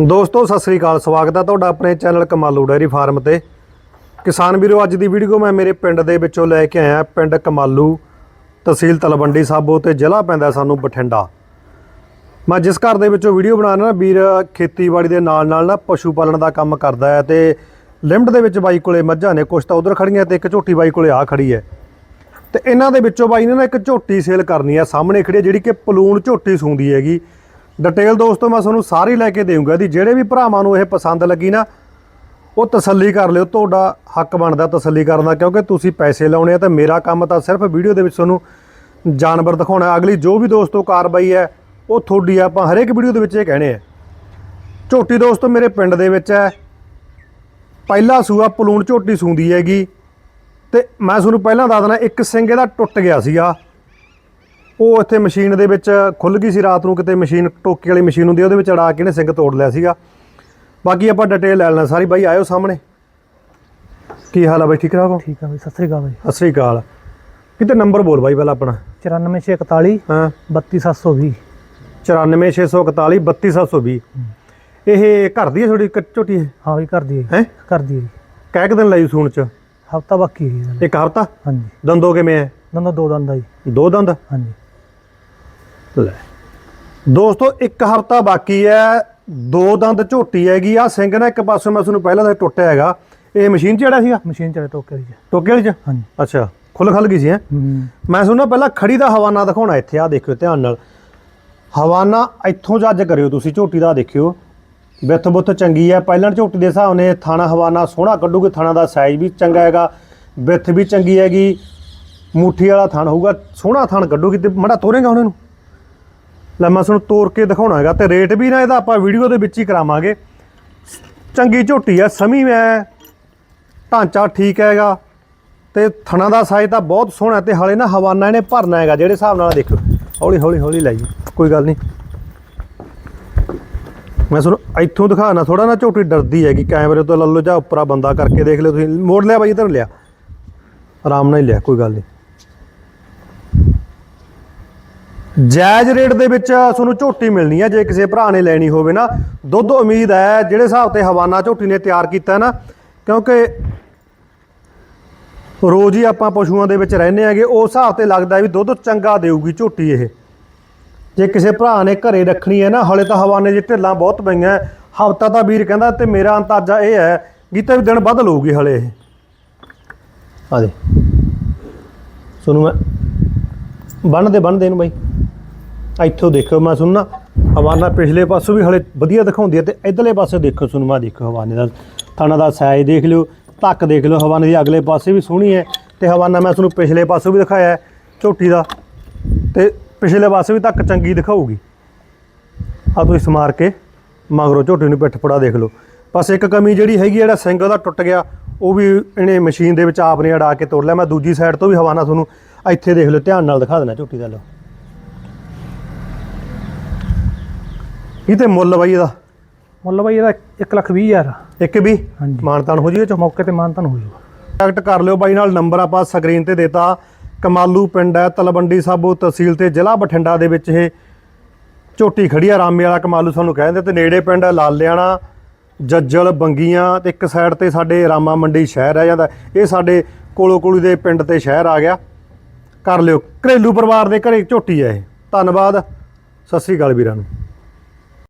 ਦੋਸਤੋ, ਸਤਿ ਸ੍ਰੀ ਅਕਾਲ। ਸਵਾਗਤ ਹੈ ਤੁਹਾਡਾ ਆਪਣੇ ਚੈਨਲ ਕਮਾਲੂ ਡੈਰੀ ਫਾਰਮ ਤੇ। ਕਿਸਾਨ ਵੀਰੋ, ਅੱਜ ਦੀ ਵੀਡੀਓ ਮੈਂ ਮੇਰੇ ਪਿੰਡ ਦੇ ਵਿੱਚੋਂ ਲੈ ਕੇ ਆਇਆ, ਪਿੰਡ ਕਮਾਲੂ ਤਹਿਸੀਲ ਤਲਵੰਡੀ ਸਾਬੋ ਤੇ ਜ਼ਿਲ੍ਹਾ ਪੈਂਦਾ ਸਾਨੂੰ ਬਠਿੰਡਾ। ਮੈਂ ਜਿਸ ਘਰ ਦੇ ਵਿੱਚੋਂ ਵੀਡੀਓ ਬਣਾ ਰਿਹਾ ਨਾ ਵੀਰ ਖੇਤੀਬਾੜੀ ਦੇ ਨਾਲ ਨਾਲ ਨਾ ਪਸ਼ੂ ਪਾਲਣ ਦਾ ਕੰਮ ਕਰਦਾ ਹੈ ਤੇ ਲਿਮਟ ਦੇ ਵਿੱਚ ਬਾਈ ਕੋਲੇ ਮੱਝਾਂ ਨੇ, ਕੁਛ ਤਾਂ ਉਧਰ ਖੜੀਆਂ ਤੇ ਇੱਕ ਝੋਟੀ ਬਾਈ ਕੋਲੇ ਆ ਖੜੀ ਹੈ। ਤੇ ਇਹਨਾਂ ਦੇ ਵਿੱਚੋਂ ਬਾਈ ਨੇ ਨਾ ਇੱਕ ਝੋਟੀ ਸੇਲ ਕਰਨੀ ਆ ਸਾਹਮਣੇ ਖੜੀ ਹੈ, ਜਿਹੜੀ ਕਿ ਪਲੂਣ ਝੋਟੀ ਸੂੰਦੀ ਹੈਗੀ। ਡਿਟੇਲ ਦੋਸਤੋ, ਮੈਂ ਤੁਹਾਨੂੰ ਸਾਰੀ ਲੈ ਕੇ ਦੇਵਾਂਗਾ ਦੀ ਜਿਹੜੇ ਵੀ ਭਰਾਵਾਂ ਨੂੰ ਇਹ ਪਸੰਦ ਲੱਗੀ ਨਾ, ਉਹ ਤਸੱਲੀ ਕਰ ਲਿਓ। ਤੁਹਾਡਾ ਹੱਕ ਬਣਦਾ ਤਸੱਲੀ ਕਰਨ ਦਾ, ਕਿਉਂਕਿ ਤੁਸੀਂ ਪੈਸੇ ਲਾਉਣੇ ਆ ਤਾਂ ਮੇਰਾ ਕੰਮ ਤਾਂ ਸਿਰਫ ਵੀਡੀਓ ਦੇ ਵਿੱਚ ਤੁਹਾਨੂੰ ਜਾਨਵਰ ਦਿਖਾਉਣਾ ਅਗਲੀ ਜੋ ਵੀ ਦੋਸਤੋ ਕਾਰਵਾਈ ਹੈ, ਉਹ ਤੁਹਾਡੀ ਆਪਾਂ ਹਰੇਕ ਵੀਡੀਓ ਦੇ ਵਿੱਚ ਇਹ ਕਹਿਣੇ ਆ। ਝੋਟੀ ਦੋਸਤੋ ਮੇਰੇ ਪਿੰਡ ਦੇ ਵਿੱਚ ਹੈ। ਪਹਿਲਾ ਸੂਆ ਪਲੂਣ ਝੋਟੀ ਸੂੰਦੀ ਹੈਗੀ। ਤੇ ਮੈਂ ਤੁਹਾਨੂੰ ਪਹਿਲਾਂ ਦੱਸ ਦਣਾ ਇੱਕ ਸਿੰਘ ਇਹਦਾ ਟੁੱਟ ਗਿਆ ਸੀਗਾ। ਉਹ ਇੱਥੇ ਮਸ਼ੀਨ ਦੇ ਵਿੱਚ ਖੁੱਲ ਗਈ ਸੀ ਰਾਤ ਨੂੰ ਕਿਤੇ ਮਸ਼ੀਨ ਟੋਕੇ ਵਾਲੀ ਮਸ਼ੀਨ ਹੁੰਦੀ ਉਹਦੇ ਵਿੱਚ ਅੜਾ ਕੇ ਇਹਨੇ ਸਿੰਘ ਤੋੜ ਲਿਆ ਸੀਗਾ। ਬਾਕੀ ਆਪਾਂ ਡਿਟੇਲ ਲੈ ਲੈਣਾ ਸਾਰੀ ਬਾਈ ਆਇਓ ਸਾਹਮਣੇ। ਕੀ ਹਾਲ ਆ ਬਾਈ ਠੀਕ ਠਾਕ ਹੋ? ਠੀਕ ਆ ਬਈ ਸਤਿ ਸ੍ਰੀ ਅਕਾਲ ਬਈ। ਸਤਿ ਸ੍ਰੀ ਅਕਾਲ। ਕਿਤੇ ਨੰਬਰ ਬੋਲ ਬਾਈ ਪਹਿਲਾਂ ਆਪਣਾ। 94641 ਹਾਂ। 32720 94641 32720 ਇਹ ਘਰ ਦੀ ਹੈ ਥੋੜੀ ਝੋਟੀ ਹੈ? ਹਾਂ ਵੀ ਕਰਦੀ ਹੈ ਹੈ? ਕਰਦੀ ਹੈ ਕਹਿ ਕੁ ਦਿਨ ਲਈ ਸੂਣ ਚ? ਹਫਤਾ ਬਾਕੀ ਹੈ। ਇੱਕ ਹਫਤਾ? ਹਾਂਜੀ। ਦੰਦੋ ਕਿਵੇਂ ਹੈ? ਦੰਦਾ ਦੋ ਦੰਦ ਆ ਜੀ। ਦੋ ਦੰਦ? ਹਾਂਜੀ। ਲੈ। ਦੋਸਤੋ ਇੱਕ ਹਫਤਾ ਬਾਕੀ ਹੈ ਦੋ ਦੰਦ ਝੋਟੀ ਹੈਗੀ ਆ। ਸਿੰਘ ਨਾ ਇੱਕ ਪਾਸੇ ਮੈਂ ਤੁਹਾਨੂੰ ਪਹਿਲਾਂ ਤਾਂ ਟੁੱਟਿਆ ਹੈਗਾ। ਇਹ ਮਸ਼ੀਨ 'ਚ ਜਿਹੜਾ ਸੀਗਾ? ਮਸ਼ੀਨ ਚਲੇ ਟੋਕੇ ਦੀ। ਟੋਕੇ ਵਾਲੀ 'ਚ? ਹਾਂਜੀ। ਅੱਛਾ ਖੁੱਲ ਖਲ ਗਈ ਸੀ ਹੈ? ਹੂੰ। ਮੈਂ ਸੁਣਨਾ ਪਹਿਲਾਂ ਖੜੀ ਦਾ ਹਵਾਨਾ ਦਿਖਾਉਣਾ ਇੱਥੇ ਆ ਦੇਖਿਓ ਧਿਆਨ ਨਾਲ। ਹਵਾਨਾ ਇੱਥੋਂ ਜੱਜ ਕਰਿਓ ਤੁਸੀਂ ਝੋਟੀ ਦਾ ਦੇਖਿਓ। ਵਿੱਥ ਬੁੱਥ ਚੰਗੀ ਹੈ ਪਹਿਲਾਂ ਝੋਟੀ ਦੇ ਹਿਸਾਬ ਨੇ ਥਾਣਾ ਹਵਾਨਾ ਸੋਹਣਾ ਕੱਢੂਗੇ ਥਾਣਾ ਦਾ ਸਾਈਜ਼ ਵੀ ਚੰਗਾ ਹੈਗਾ। ਵਿੱਥ ਵੀ ਚੰਗੀ ਹੈਗੀ। ਮੁੱਠੀ ਵਾਲਾ ਥਣ ਹੋਊਗਾ ਸੋਹਣਾ ਥਣ ਕੱਢੂਗੀ ਤੇ ਮੜਾ ਤੋਰੇਗਾ ਉਹਨਾਂ ਨੂੰ ਲੈ ਮੈਂ ਤੁਹਾਨੂੰ ਤੋੜ ਕੇ ਦਿਖਾਉਣਾ ਹੈਗਾ ਤੇ ਰੇਟ ਵੀ ਨਾ ਇਹਦਾ ਆਪਾਂ ਵੀਡੀਓ ਦੇ ਵਿੱਚ ਹੀ ਕਰਾਵਾਂਗੇ। ਚੰਗੀ ਝੋਟੀ ਹੈ ਸਮੀ ਮੈਂ। ਢਾਂਚਾ ਠੀਕ ਹੈਗਾ ਤੇ ਥਣਾ ਦਾ ਸਾਈਜ਼ ਤਾਂ ਬਹੁਤ ਸੋਹਣਾ ਤੇ ਹਲੇ ਨਾ ਹਵਾਨਾ ਇਹਨੇ ਭਰਨਾ ਹੈਗਾ ਜਿਹੜੇ ਹਿਸਾਬ ਨਾਲ ਦੇਖੋ ਹੌਲੀ ਹੌਲੀ ਹੌਲੀ ਲਾਈ। ਕੋਈ ਗੱਲ ਨਹੀਂ। ਮੈਂ ਤੁਹਾਨੂੰ ਇੱਥੋਂ ਦਿਖਾਣਾ ਥੋੜਾ ਨਾ ਝੋਟੀ ਡਰਦੀ ਹੈਗੀ, ਕੈਮਰੇ ਤੋਂ ਲੱਲੋ ਜਾਂ ਉੱਪਰਾ ਬੰਦਾ ਕਰਕੇ ਦੇਖ ਲਿਓ ਤੁਸੀਂ। ਮੋੜ ਲਿਆ ਬਾਈ, ਇਧਰ ਲਿਆ। ਆਰਾਮ ਨਾਲ ਹੀ ਲਿਆ, ਕੋਈ ਗੱਲ ਨਹੀਂ। ਜਾਇਜ਼ ਰੇਟ ਦੇ ਵਿੱਚ ਤੁਹਾਨੂੰ ਝੋਟੀ ਮਿਲਣੀ ਹੈ ਜੇ ਕਿਸੇ ਭਰਾ ਨੇ ਲੈਣੀ ਹੋਵੇ ਨਾ। ਦੁੱਧ ਉਮੀਦ ਹੈ, ਜਿਹੜੇ ਹਿਸਾਬ ਤੇ ਹਵਾਨਾ ਝੋਟੀ ਨੇ ਤਿਆਰ ਕੀਤਾ ਨਾ, ਕਿਉਂਕਿ ਰੋਜ਼ ਹੀ ਆਪਾਂ ਪਸ਼ੂਆਂ ਦੇ ਵਿੱਚ ਰਹਿੰਦੇ ਆਗੇ ਉਸ ਹਿਸਾਬ ਤੇ ਲੱਗਦਾ ਵੀ ਦੁੱਧ ਚੰਗਾ ਦੇਊਗੀ ਝੋਟੀ ਇਹ। ਜੇ ਕਿਸੇ ਭਰਾ ਨੇ ਘਰੇ ਰੱਖਣੀ ਹੈ ਨਾ, ਹਲੇ ਤਾਂ ਹਵਾਨੇ ਜਿਹੇ ਢਿੱਲਾਂ ਬਹੁਤ ਪਈਆਂ, ਹਫਤਾ ਤਾਂ ਵੀਰ ਕਹਿੰਦਾ ਤੇ ਮੇਰਾ ਅੰਦਾਜ਼ਾ ਇਹ ਹੈ ਕਿ ਵੀ ਦਿਨ ਵੱਧ ਲਊਗੀ ਹਲੇ ਇਹ। ਆ ਦੇ। ਸੁਣੂ ਮੈਂ। ਬੰਨ ਦੇ ਬੰਨ ਦੇ ਬਾਈ। ਇੱਥੋਂ ਦੇਖੋ ਮੈਂ ਸੁਣਨਾ, ਹਵਾਨਾ ਪਿਛਲੇ ਪਾਸੋਂ ਵੀ ਹਲੇ ਵਧੀਆ ਦਿਖਾਉਂਦੀ ਹੈ ਤੇ ਇਧਰਲੇ ਪਾਸੇ ਦੇਖੋ ਸੁਣੂ ਮੈਂ ਦੇਖੋ ਹਵਾਨੇ ਦਾ, ਥਾਣਾ ਦਾ ਸਾਈਜ਼ ਦੇਖ ਲਿਓ ਧੱਕ ਦੇਖ ਲਿਓ ਹਵਾਨੇ ਦੀ ਅਗਲੇ ਪਾਸੇ ਵੀ ਸੋਹਣੀ ਹੈ ਤੇ ਹਵਾਨਾ ਮੈਂ ਤੁਹਾਨੂੰ ਪਿਛਲੇ ਪਾਸੋਂ ਵੀ ਦਿਖਾਇਆ ਝੋਟੀ ਦਾ, ਤੇ ਪਿਛਲੇ ਪਾਸੇ ਵੀ ਧੱਕ ਚੰਗੀ ਦਿਖਾਊਗੀ। ਆ ਤੁਸੀਂ ਸਮਾਰ ਕੇ ਮਗਰੋਂ ਝੋਟੀ ਨੂੰ ਪਿੱਠ ਫੜਾ ਦੇਖ ਲਓ। ਬਸ ਇੱਕ ਕਮੀ ਜਿਹੜੀ ਹੈਗੀ ਜਿਹੜਾ ਸਿੰਗਲ ਦਾ ਟੁੱਟ ਗਿਆ, ਉਹ ਵੀ ਇਹਨੇ ਮਸ਼ੀਨ ਦੇ ਵਿੱਚ ਆਪ ਨੇ ਅੜਾ ਕੇ ਤੋੜ ਲਿਆ। ਮੈਂ ਦੂਜੀ ਸਾਈਡ ਤੋਂ ਵੀ ਹਵਾਨਾ ਤੁਹਾਨੂੰ ਇੱਥੇ ਦੇਖ ਲਓ, ਧਿਆਨ ਨਾਲ ਦਿਖਾ ਦੇਣਾ ਝੋਟੀ ਦਾ ਲਓ। ਇਹ ਤੇ ਮੁੱਲ ਬਾਈ ਇਹਦਾ? ਮੁੱਲ ਬਈ ਇਹਦਾ 1 ਲੱਖ 20 ਹਜ਼ਾਰ। ਇੱਕ ਵੀ? ਹਾਂਜੀ। ਮਾਨਤਾਨ ਹੋ ਜੀ ਇਹ ਚ? ਮੌਕੇ ਤੇ ਮਾਨਤਨ ਹੋ ਜਾਊਗਾ ਕੰਟੈਕਟ ਕਰ ਲਿਓ ਬਾਈ ਨਾਲ ਨੰਬਰ ਆਪਾਂ ਸਕਰੀਨ ਤੇ ਦੇਤਾ। ਕਮਾਲੂ ਪਿੰਡ ਹੈ ਤਲਵੰਡੀ ਸਾਬੋ ਤਹਿਸੀਲ ਤੇ ਜ਼ਿਲ੍ਹਾ ਬਠਿੰਡਾ ਦੇ ਵਿੱਚ ਇਹ ਝੋਟੀ ਖੜੀ ਆ ਰਾਮੇ ਵਾਲਾ ਕਮਾਲੂ ਸਾਨੂੰ ਕਹਿੰਦੇ ਤੇ ਨੇੜੇ ਪਿੰਡ ਹੈ ਲਾਲਿਆਣਾ ਜੱਜਲ ਬੰਗੀਆਂ ਤੇ ਇੱਕ ਸਾਈਡ ਤੇ ਸਾਡੇ ਰਾਮਾ ਮੰਡੀ ਸ਼ਹਿਰ ਆ ਜਾਂਦਾ। ਇਹ ਸਾਡੇ ਕੋਲੋ ਕੋਲੀ ਦੇ ਪਿੰਡ ਤੇ ਸ਼ਹਿਰ ਆ ਗਿਆ। ਕਰ ਲਿਓ। ਘਰੇਲੂ ਪਰਿਵਾਰ ਦੇ ਘਰੇ ਝੋਟੀ ਹੈ ਇਹ। ਧੰਨਵਾਦ। ਸਤਿ ਸ੍ਰੀ ਅਕਾਲ ਵੀਰਾਂ ਨੂੰ।